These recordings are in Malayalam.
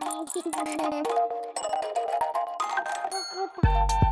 Thank you.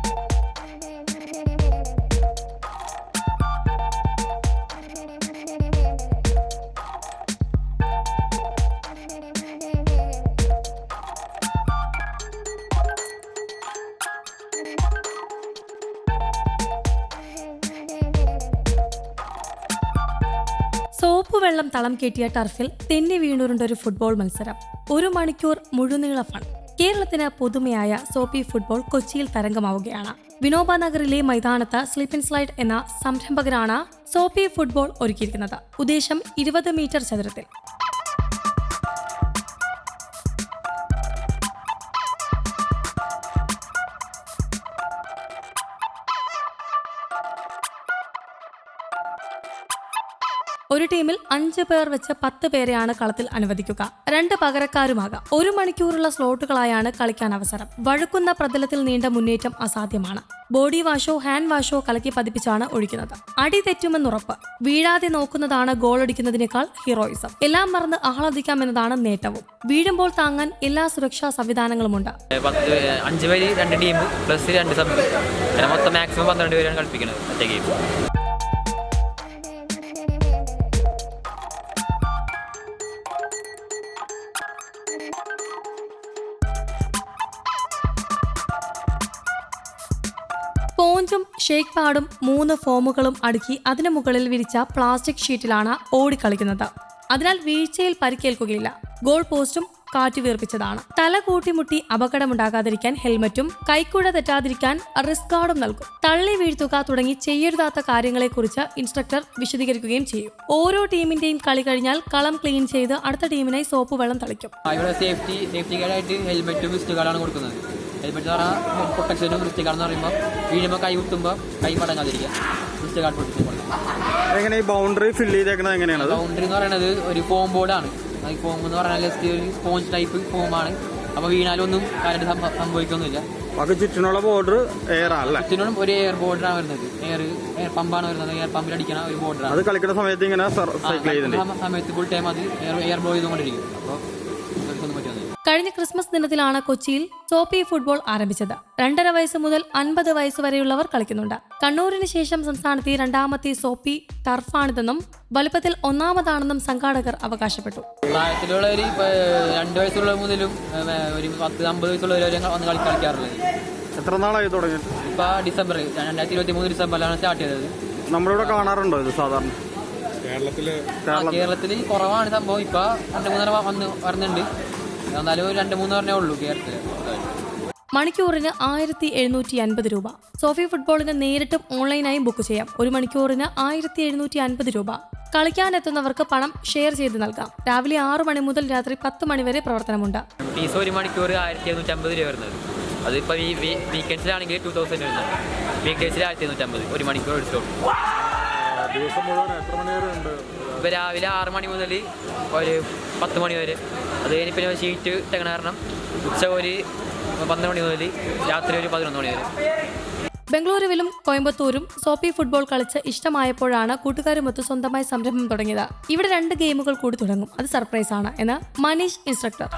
സോപ്പ് വെള്ളം തളം കെട്ടിയ ടർഫിൽ തെന്നി വീണുരുണ്ട ഒരു ഫുട്ബോൾ മത്സരം. ഒരു മണിക്കൂർ മുഴുനീള ഫൺ കേരളത്തിന് പുതുമയായ സോപ്പി ഫുട്ബോൾ കൊച്ചിയിൽ തരംഗമാവുകയാണ്. വിനോബ നഗറിലെ മൈതാനത്ത് സ്ലിപ്പ് ആൻഡ് സ്ലൈഡ് എന്ന സംരംഭകരാണ് സോപ്പി ഫുട്ബോൾ ഒരുക്കിയിരിക്കുന്നത്. ഉദ്ദേശം ഇരുപത് മീറ്റർ ചതുരത്തിൽ. ഒരു ടീമിൽ അഞ്ച് പേർ വെച്ച് പത്ത് പേരെയാണ് കളത്തിൽ അനുവദിക്കുക. രണ്ട് പകരക്കാരുമാകാം. ഒരു മണിക്കൂറുള്ള സ്ലോട്ടുകളായാണ് കളിക്കാൻ അവസരം. വഴുക്കുന്ന പ്രതലത്തിൽ നീണ്ട മുന്നേറ്റം അസാധ്യമാണ്. ബോഡി വാഷോ ഹാൻഡ് വാഷോ കലക്കി പതിപ്പിച്ചാണ് ഒഴിക്കുന്നത്. അടി തെറ്റുമെന്നുറപ്പ് വീഴാതെ നോക്കുന്നതാണ് ഗോൾ അടിക്കുന്നതിനേക്കാൾ ഹീറോയിസം. എല്ലാം മറന്ന് ആഹ്ലാദിക്കാം ആഹ്ലാദിക്കാമെന്നതാണ് നേട്ടവും. വീഴുമ്പോൾ താങ്ങാൻ എല്ലാ സുരക്ഷാ സംവിധാനങ്ങളുമുണ്ട്. അഞ്ച് രണ്ട് ടീം പ്ലസ് രണ്ട് മൊത്തം മാക്സിമം പന്ത്രണ്ട് പേരാണ് കളിപ്പിക്കുന്നത്. സ്പോഞ്ചും ഷേക്ക് പാഡും മൂന്ന് ഫോമുകളും അടുക്കി അതിനു മുകളിൽ വിരിച്ച പ്ലാസ്റ്റിക് ഷീറ്റിലാണ് ഓടിക്കളിക്കുന്നത്. അതിനാൽ വീഴ്ചയിൽ പരിക്കേൽക്കുകയില്ല. ഗോൾ പോസ്റ്റും കാറ്റ് വീർപ്പിച്ചതാണ് തല കൂട്ടിമുട്ടി അപകടമുണ്ടാകാതിരിക്കാൻ ഹെൽമറ്റും കൈക്കുഴ തെറ്റാതിരിക്കാൻ റിസ്ക് ഗാർഡും നൽകും. തള്ളി വീഴ്ത്തുക തുടങ്ങി ചെയ്യരുതാത്ത കാര്യങ്ങളെക്കുറിച്ച് ഇൻസ്ട്രക്ടർ വിശദീകരിക്കുകയും ചെയ്യും. ഓരോ ടീമിന്റെയും കളി കഴിഞ്ഞാൽ കളം ക്ലീൻ ചെയ്ത് അടുത്ത ടീമിനായി സോപ്പ് വെള്ളം തളിക്കും സേഫ്റ്റി സേഫ്റ്റി കൊടുക്കുന്നത്. ഹെൽമെറ്റ് എന്ന് പറഞ്ഞാൽ പ്രൊട്ടക്ഷനും വിസ്റ്റ് കാർഡ് എന്ന് പറയുമ്പോൾ വീഴുമ്പോൾ കൈ കുത്തുമ്പോൾ കൈ മടങ്ങാതിരിക്കുക. വിസ്റ്റ് കാർഡ് പ്രൊട്ടക്ഷൻ എങ്ങനെ ഈ ബൗണ്ടറി ഫില്ല് ചെയ്തേക്കുന്നത് എങ്ങനെയാണ് ബൗണ്ടറി എന്ന് പറയുന്നത് ഒരു ഫോം ബോർഡാണ് ഈ ഫോം എന്ന് പറഞ്ഞാൽ ജസ്റ്റ് ഒരു സ്പോഞ്ച് ടൈപ്പ് ഫോമാണ് അപ്പോൾ വീണാലൊന്നും ഒന്നും സംഭ- സംഭവിക്കൊന്നുമില്ല. ബാക്കി ചുറ്റിനുള്ള ബോർഡർ എയർ അല്ലേ? ചുറ്റിനും ഒരു എയർ ബോർഡറാണ് വരുന്നത്. എയർ എയർ പമ്പാണ് വരുന്നത്. എയർ പമ്പിൽ അടിക്കണ ഒരു ബോർഡറാണ് അത് കളിക്കുന്ന സമയത്ത് ഇങ്ങനെ സൈക്കിൾ ചെയ്തിട്ടുണ്ട്. സമയത്ത് ഫുൾ ടൈം അത് എയർ എയർ ബ്ലോ ചെയ്തുകൊണ്ടിരിക്കും. അപ്പോൾ കഴിഞ്ഞ ക്രിസ്മസ് ദിനത്തിലാണ് കൊച്ചിയിൽ സോപ്പി ഫുട്ബോൾ ആരംഭിച്ചത്. രണ്ടര വയസ്സ് മുതൽ അൻപത് വയസ്സ് വരെയുള്ളവർ കളിക്കുന്നുണ്ട്. കണ്ണൂരിന് ശേഷം സംസ്ഥാനത്തെ രണ്ടാമത്തെ സോപ്പി ടർഫാണിതെന്നും വലുപ്പത്തിൽ ഒന്നാമതാണെന്നും സംഘാടകർ അവകാശപ്പെട്ടു. പ്രായത്തിലുള്ള ഒരു രണ്ട് വയസ്സുള്ള മുതലും ഒരു പത്ത് അമ്പത് വയസ്സുള്ളവർ വരെ വന്ന് കളി കളിക്കാറുള്ളത്. എത്ര നാളായി തുടങ്ങിയിട്ട് ഇപ്പൊ ഡിസംബറിൽ രണ്ടായിരത്തി ഇരുപത്തി മൂന്ന് ഡിസംബറിലാണ് സ്റ്റാർട്ട് ചെയ്തത്. നമ്മളിവിടെ കാണാറുണ്ടോ ഇത് സാധാരണ? കേരളത്തിൽ കേരളത്തിൽ കുറവാണ് സംഭവം. ഇപ്പൊ രണ്ട് മൂന്നര വന്ന് വരുന്നുണ്ട് എന്നാലും ഒരു രണ്ട് മൂന്ന് പറഞ്ഞേ ഉള്ളൂ കേരളത്തിൽ മണിക്കൂറിന് ആയിരത്തി എഴുന്നൂറ്റി അൻപത് രൂപ. സോഫി ഫുട്ബോളിന് നേരിട്ടും ഓൺലൈനായും ബുക്ക് ചെയ്യാം. ഒരു മണിക്കൂറിന് ആയിരത്തി എഴുന്നൂറ്റി അൻപത് രൂപ. കളിക്കാനെത്തുന്നവർക്ക് പണം ഷെയർ ചെയ്ത് നൽകാം. രാവിലെ ആറു മണി മുതൽ രാത്രി പത്ത് മണി വരെ പ്രവർത്തനമുണ്ട്. ഫീസ് ഒരു മണിക്കൂർ ആയിരത്തി എഴുന്നൂറ്റമ്പത് രൂപ വരുന്നത്. അതിപ്പോൾ ഈ വീക്കെൻഡ്സിലാണെങ്കിൽ ടു തൗസൻഡ് വരുന്നുണ്ട്. വീക്ക് ഡേയ്സിൽ ആയിരത്തി എഴുന്നൂറ്റമ്പത് ഒരു മണിക്കൂർ എടുത്തോളൂ. ഇപ്പോൾ രാവിലെ ആറ് മണി മുതൽ ഒരു പത്ത് മണി വരെ. അത് കഴിഞ്ഞ് പിന്നെ ഷീറ്റ് ഇട്ടേക്കണ കാരണം ഉച്ച ഒരു പന്ത്രണ്ട് മണി മുതൽ രാത്രി ഒരു പതിനൊന്ന് മണി വരെ. ബംഗളൂരുവിലും കോയമ്പത്തൂരും സോപ്പി ഫുട്ബോൾ കളിച്ച് ഇഷ്ടമായപ്പോഴാണ് കൂട്ടുകാരുമൊത്ത് സ്വന്തമായി സംരംഭം തുടങ്ങിയത്. ഇവിടെ രണ്ട് ഗെയിമുകൾ കൂടി തുടങ്ങും. അത് സർപ്രൈസ് ആണ് എന്ന് മനീഷ് ഇൻസ്ട്രക്ടർ.